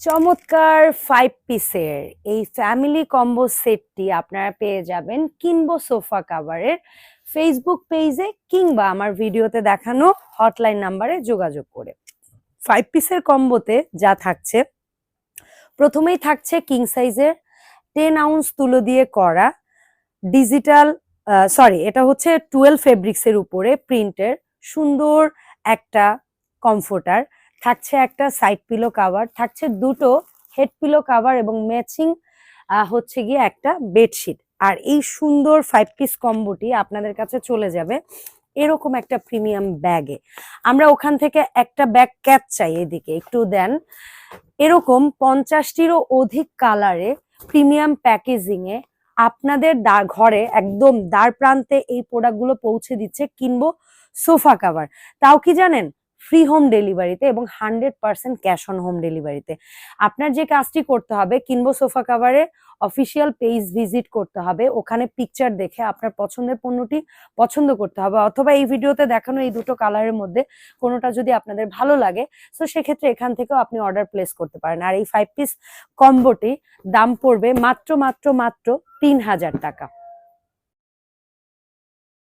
চমৎকার ফাইভ পিসের এই ফ্যামিলি কম্বো সেটটি আপনারা পেয়ে যাবেন কিনবো সোফা কাভারের ফেসবুক পেজে কিংবা আমার ভিডিওতে দেখানো হটলাইন নাম্বারে যোগাযোগ করে। ফাইভ পিসের কম্বোতে যা থাকছে, প্রথমেই থাকছে কিং সাইজের টেন আউন্স তুলো দিয়ে করা ডিজিটাল সরি এটা হচ্ছে টুয়েলভ ফেব্রিক্সের উপরে প্রিন্টের সুন্দর একটা কমফোর্টার থাকছে একটা সাইড পিলো কাভার থাকছে দুটো হেড পিলো কাভার এবং ম্যাচিং হচ্ছে গিয়ে একটা বেডশিট আর এই সুন্দর ফাইভ পিস কম্বোটি আপনাদের কাছে চলে যাবে এরকম একটা প্রিমিয়াম ব্যাগে আমরা ওখান থেকে একটা ব্যাগ ক্যাপ চাই এদিকে, একটু দেন। এরকম পঞ্চাশটিরও অধিক কালারে প্রিমিয়াম প্যাকেজিং এ আপনাদের দা- ঘরে একদম দ্বার প্রান্তে এই প্রোডাক্টগুলো পৌঁছে দিচ্ছে কিনবো সোফা কাভার তাও কি জানেন? ফ্রি হোম ডেলিভারিতে এবং hundred percent cash on home ডেলিভারিতে আপনার যে কাজটি করতে হবে, কিনবো সোফা কাভারে অফিসিয়াল পেজ ভিজিট করতে হবে, ওখানে পিকচার দেখে আপনার পছন্দের পণ্যটি পছন্দ করতে হবে, অথবা এই ভিডিওতে দেখানো এই দুটো কালারের মধ্যে কোনোটা যদি আপনাদের ভালো লাগে তো সেক্ষেত্রে এখান থেকেও আপনি অর্ডার প্লেস করতে পারেন। আর এই ফাইভ পিস কম্বোটি দাম পড়বে মাত্র মাত্র মাত্র তিন হাজার টাকা।